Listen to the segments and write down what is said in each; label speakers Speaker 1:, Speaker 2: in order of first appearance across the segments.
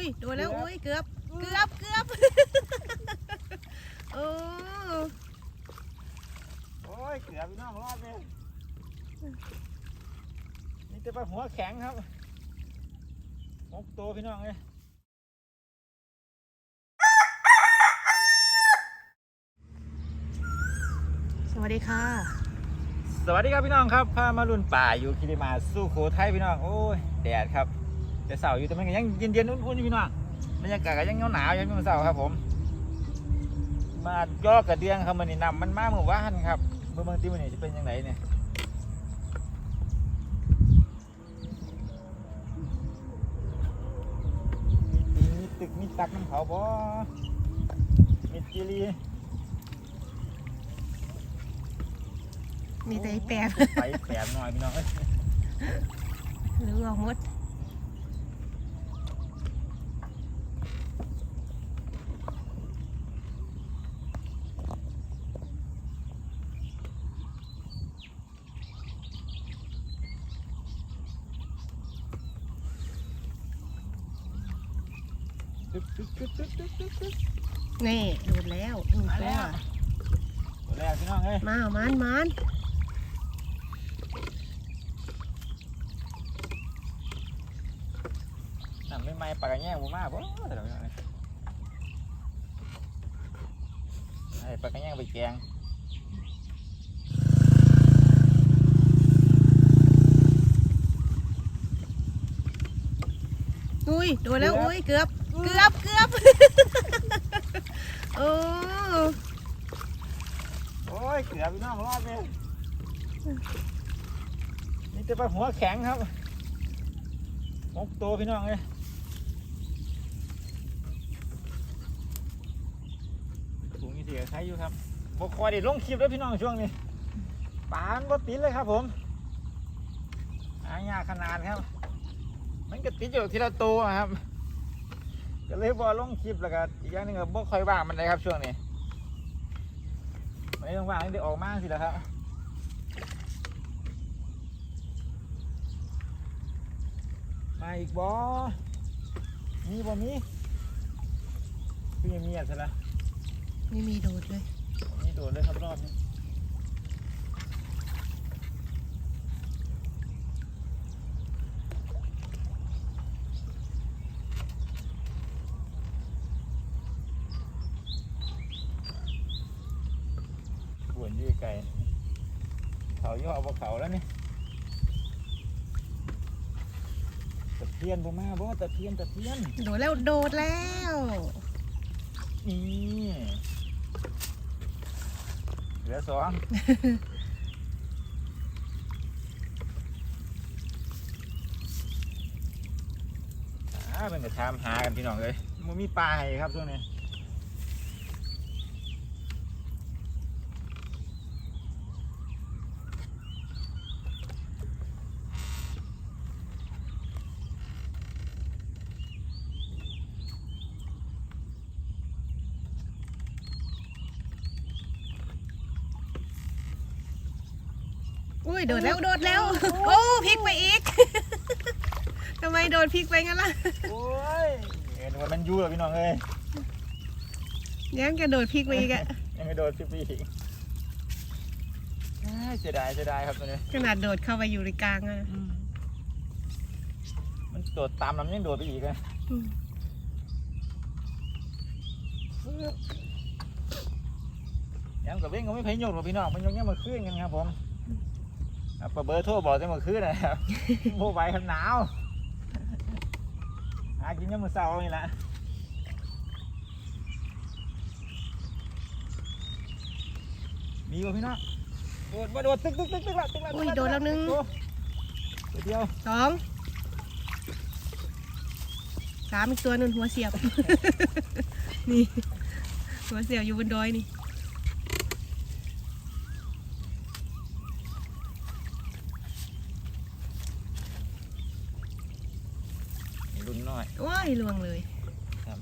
Speaker 1: อุ้ยโดนแล้วอุ้ยเกือบเกือบเกือบโอ้
Speaker 2: โอ้ยเกือบพี่น้องรอดเลยนี่จะไปหัวแข็งครับหกตัวพี่น้องเลย
Speaker 1: สวัสดีค่ะ
Speaker 2: สวัสดีครับพี่น้องครับพามาลุนป่าอยู่คิริมาสู้โคไทยพี่น้องโอ้ยแดดครับ แต่เสาร์อยู่แต่มันก็ยังเย็นๆอุ่นๆอยู่พี่น้องบรรยากาศก็ยังหนาวๆอยู่พี่น้องเสาร์ครับผมมาย่อกระเดียงครับมันนี่นำมันมาเมื่อวานครับเมื่อบางทีมันนี่จะเป็นยังไงเนี่ยมีตีมีตึกมีตักน้ำเขาบ่มีจีรี
Speaker 1: มีแต่ไอ้แปด
Speaker 2: ไปแปบหน่อยพี่น้องเอ้ย
Speaker 1: หรือว่าหมด
Speaker 2: ตึกตึกตึกตึกตึกตึกตึก
Speaker 1: นี่โดดแล้วหนึ่ง
Speaker 2: มา
Speaker 1: ตั
Speaker 2: แล้ววตัวแรกพี่น้องเอ้ย
Speaker 1: มาเอามันมัน
Speaker 2: น้ำไม่ไหม้ปลากระแยงบ่มาบ่แต่ละพี่น้องเอ้ยไอ้ปลากระแยงไปแกง
Speaker 1: อุ้ยโดนแล้วอุ้ยเกือบ เกือบเกือบโอ้
Speaker 2: โอ้ยเกือบพี่น้องรอดเลยนี่จะไปหัวแข็งครับหกตัวพี่น้องเอ้ยถุงนี่สิใช้อยู่ครับบกคอยได้ลงคลิปแล้วพี่น้องช่วงนี้ปานบ่ติดเลยครับผมหายากขนาดครับ มันก็ติดอยู่ทีละตัวอะครับ ก็เลยบอลงคลิปแล้วก็อีกอย่างหนึงก็บ่ค่อยว่างมันเลยครับช่วงนี้ไม่ต้องว่างนี่ได้ออกมาสิแล้วครับมาอีกบอมีบ่มีคือยังมีอะใช่ไหม
Speaker 1: ไม่มีโดดเลย
Speaker 2: มีตัวเลยครับรอบนี้ปวนอยืดไก่เขาย่อบ่เขาแล้วนี่ตะเพียน บ่มาบ่ตะเพียนตะเพียน
Speaker 1: โดดแล้วโดดแล้ว
Speaker 2: นี่เหลือสองอ่าเป็นแต่ถามหากันพี่น้องเลยมันมีปลาให้ครับช่วงนี้
Speaker 1: ยโดดแล้วโดดแล้ว โอ้พลิกไปอีก ทำไมโดนพลิกไปงั้นล่ะ
Speaker 2: โอ้ยเห็นว่ามันอยู่เหรอพี่น้องเอ้ย
Speaker 1: ยังกระโดดพลิกไปอีกอะ
Speaker 2: ยังไม่โดนสิบปีอีกอ้ายเสียดายเสียดายครับตัวนี้
Speaker 1: ขนาดโดดเข้าไปอยู่ในกลางอะ
Speaker 2: มันโดดตามลำยังโดดไปอีกอะ
Speaker 1: อืม
Speaker 2: ยังกับเว้งก็ไม่เพยโยกหรอกพี่น้องมันยกยังมาขึ้นกันครับผม อะเปิดเบอร์โทรบอกจะมาขึ้นนะครับโมไหวครับหนาวหากินยังมือเสาร์นี่แหละมีบ่พี่น้องโดดมาโดดตึกตึกตึกตึกละตึกละ
Speaker 1: อุ้ยโดดแล้วนึง
Speaker 2: ตัวเดียว
Speaker 1: สองสามอีกตัวหนึงหัวเสียบ นี่ หัวเสียบอยู่บนดอยนี่
Speaker 2: รุนน้อย
Speaker 1: ว้ายลวงเลย
Speaker 2: ครับ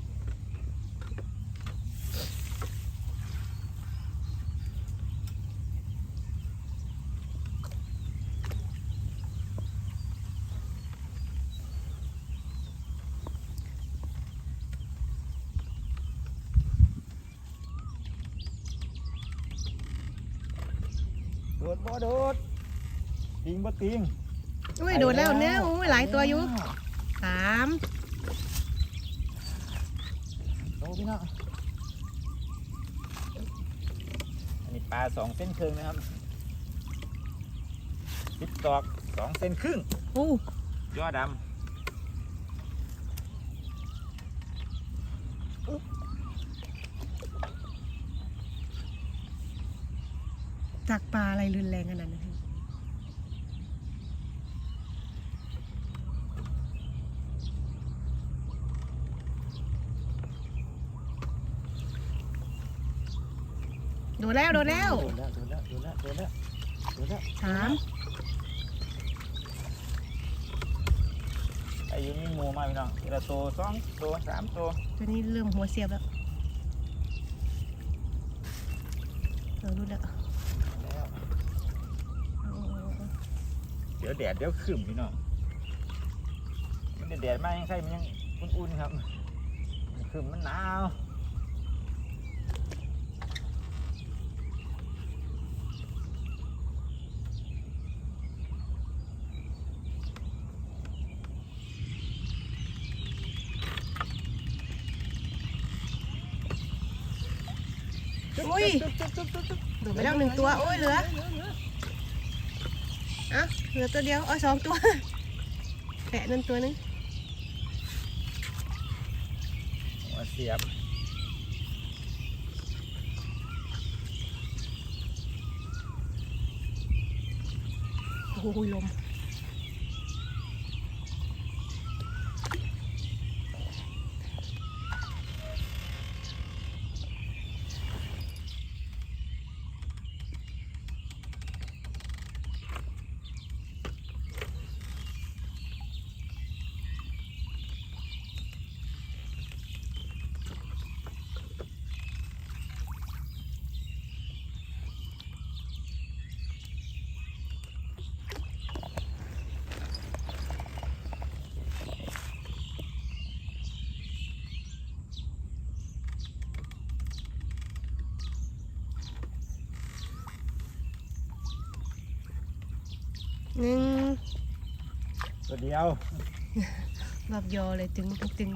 Speaker 2: โดดโดดติงบ่ติง
Speaker 1: อุ้ยโดดแล้วเนี่ยอุ้ยหลายตัวอยู่ สาม
Speaker 2: โตพี่น้องอันนี้ปลาสองเส้นครึ่งนะครับติดตอกสองเส้นครึ่ง
Speaker 1: อู้
Speaker 2: ยอดด
Speaker 1: จากปลาอะไรรุนแรงขนาดนั้น พี่โดดแล้วำโดดแล้ว
Speaker 2: โดดแล้วโดดแล้วโดดแล้วโดดแล้วโดดแล้ว
Speaker 1: สาม
Speaker 2: ไอ้อยูนี่หมูมาพี่น้องทีละตัวสองตัวสามตัว
Speaker 1: ตัวนี้เริ่มหัวเสียบแล้วเรารู้แล้ว
Speaker 2: แล้ว
Speaker 1: เอาเอาเอาเอา
Speaker 2: เดี๋ยวแดดเดี๋ยวขึ้นพี่น้องมันแดดมากยังใช่มันยังอุ่นๆครับขึ้นมันหนาว
Speaker 1: อุ้ยโดดไปแล้วหนึ่งตัวโอ้ยเหลืออะเหลือตัวเดียวเอ๋อสองตัวแปะนั่นตัวหนึง
Speaker 2: หัวเสียบ
Speaker 1: โอ้โหลม หนึ่ง
Speaker 2: ตัวเดียว
Speaker 1: แบบยอเลยตึงตึงตึง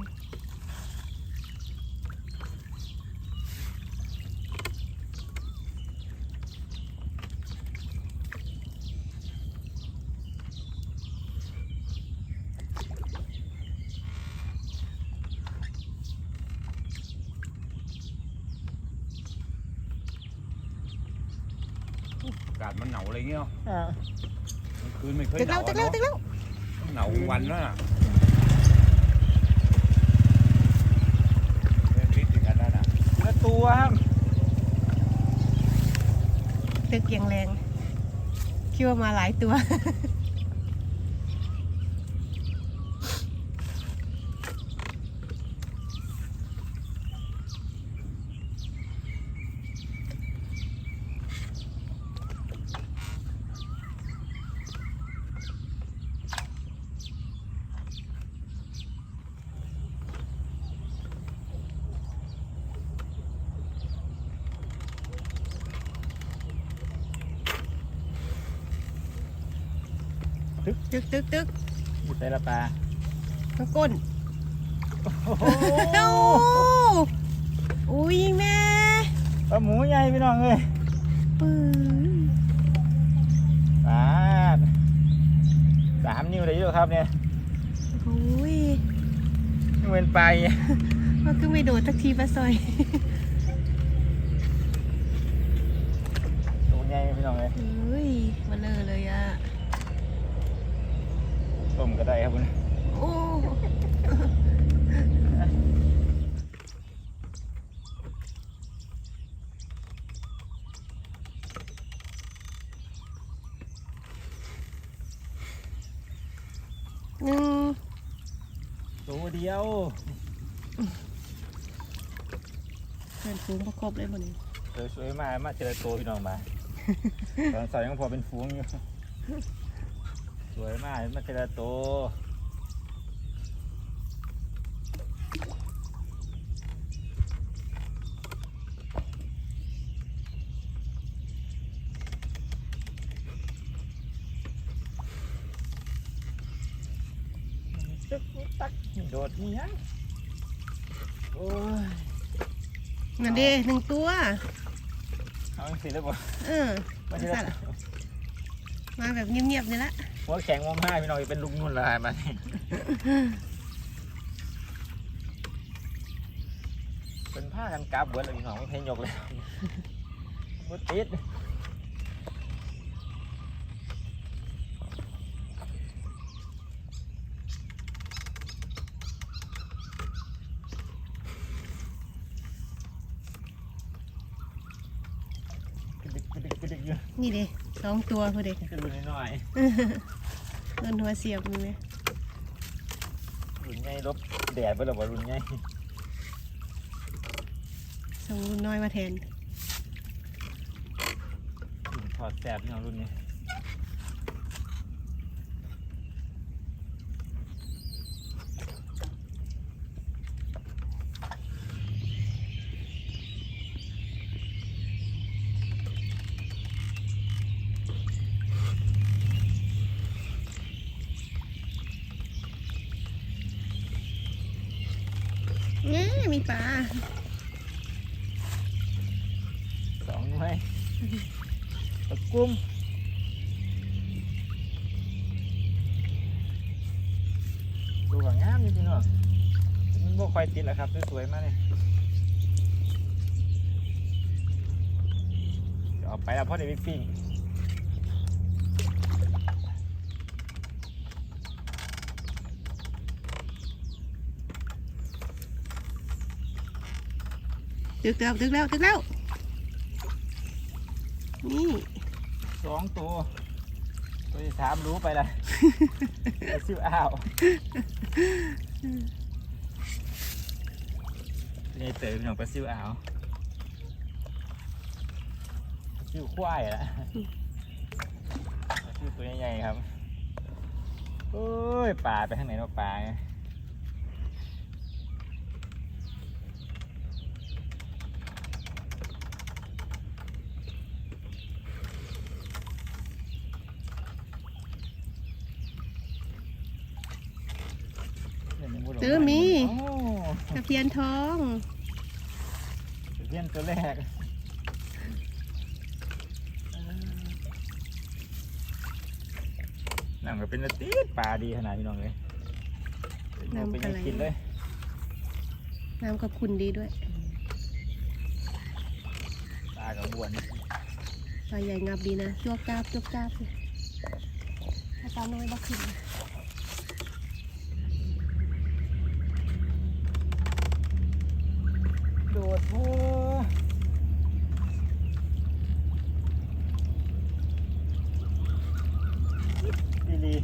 Speaker 3: อากาศมันหนาวอะไรเงี้ย
Speaker 2: อ่า
Speaker 3: กลาง คืนไม่เคย
Speaker 1: ตึก
Speaker 3: ห
Speaker 1: แล้
Speaker 3: นาวว
Speaker 1: ตึกแล้วตึกแล้ว
Speaker 3: หนาววันแล้วน่ะเป็นพิษถึงกันแล้วน่ะ
Speaker 2: ทีละตัวครับ
Speaker 1: ตึกอย่างแรงคิดว่ามาหลายตัว ตึกตึกตึก
Speaker 2: อยู่แต่ละปลา
Speaker 1: ข้างก้น
Speaker 2: โอ้โห
Speaker 1: โอ้อุ้ยแม่
Speaker 2: ปลาหมูใหญ่พี่น้องเอ้ย
Speaker 1: ปื้อ
Speaker 2: ปลาดสามนิ้วได้เยอะครับเนี่ย
Speaker 1: โอ้ย
Speaker 2: นี่เป็นปลาอย่างเงี้ย
Speaker 1: มันก็ไม่โดดสักทีปลาซอย
Speaker 2: ตัวใหญ่พี่น้องเอ้ย
Speaker 1: เฮ้ยมาเลอะเลยอะ
Speaker 2: ต้มก็ได้ครับคุณ
Speaker 1: โอ้หนึ่ง
Speaker 2: ตัวเดียว
Speaker 1: เพื่อนฟูงประกบเลยหมดนี้
Speaker 2: สวยๆมา มาเจอตัวพี่น้องมา ตอนใส่ยังพอเป็นฟูงอยู่ สวยมากมันแต่ละตัวตักโดดนี่ฮะโอ้ย
Speaker 1: นั่นเด้หนึ่งตัว
Speaker 2: เอาสิแล้วบ่
Speaker 1: เออ
Speaker 2: ไม่ใช่ล
Speaker 1: มาแบบเงียบๆเลยละ
Speaker 2: หัวแข็งมอมห้าพี่น้องเป็นลูกนุ่นละมานี่เป็นผ้ากันกราบเบิดเลยพี่น้องไม่เพยยกเลยบ่ติดกระดิกกระดิกกระดิก อยู่
Speaker 1: นี่เด้สองตัวพอดี
Speaker 2: กระดูกน้อย
Speaker 1: เงินหัวเสียบนี่ไหม
Speaker 2: ๆรุ่นใหญ่ลบแดดไปหรอวะรุ่นใหญ่
Speaker 1: ส่งรุ่นน้อยมาแทน
Speaker 2: รุ่นถอดแสบพี่น้องรุ่นนี้
Speaker 1: นี่ มีปลา
Speaker 2: สองไหน่วยตะกุ้มดูว่างามจริงๆเนาะมันบ่ค่อยติดแล้วครับสวยๆมากเลยเดี๋ยวเอาไปแล้วพ่อเด็กปิ้ง
Speaker 1: ตึกแล้วตึกแล้วตึกแล้ว นี่
Speaker 2: สองตัว ตัวที่สามรู้ไปละไปซิวอ้าวนี่เต๋อพี่น้องไปซิวอ้าวซิวควายละซิวตัวใหญ่ๆครับโอ้ยป่าไปทางไหนเนาะป่าไง เดี๋ยวนี้บ่ลง
Speaker 1: เจอมี
Speaker 2: โอ้
Speaker 1: ตะเพียนทอง
Speaker 2: เพี้ยนตัวแรกน้ำก็เป็นตีดปลาดีขนาดพี่น้องเลยเป็นยังกินเลย
Speaker 1: น้ำกับคุณดีด้วย
Speaker 2: ปลากับบวน
Speaker 1: ปลาใหญ่งับดีนะจวกกาบจวกกาบเลยถ้าปลาน้อยบ่ขึ้น
Speaker 2: ดดโอ้ดีดี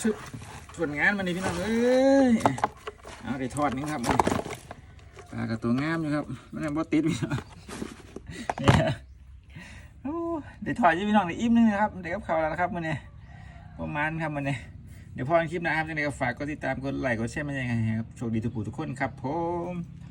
Speaker 2: ชุดส่วนงานมันนี่พี่น้องเอ้ยเอาได้ทอดนึงครับมันปลากับตัวงามอยู่ครับมันยังบ่ติดพี่น้องเนี่ยโอ้ได้ทอดอยี่พี่น้องได้อิ่มนึงนะครับได้กับข้าวแล้วนะครับมันนี่ ประมาณครับมันเนี่ยเดี๋ยวพอคลิปนะครับยังไงก็ฝากกดติดตามกดไลค์กดแชร์มันยังไงครับโชคดีทุกผู้ทุกคนครับผม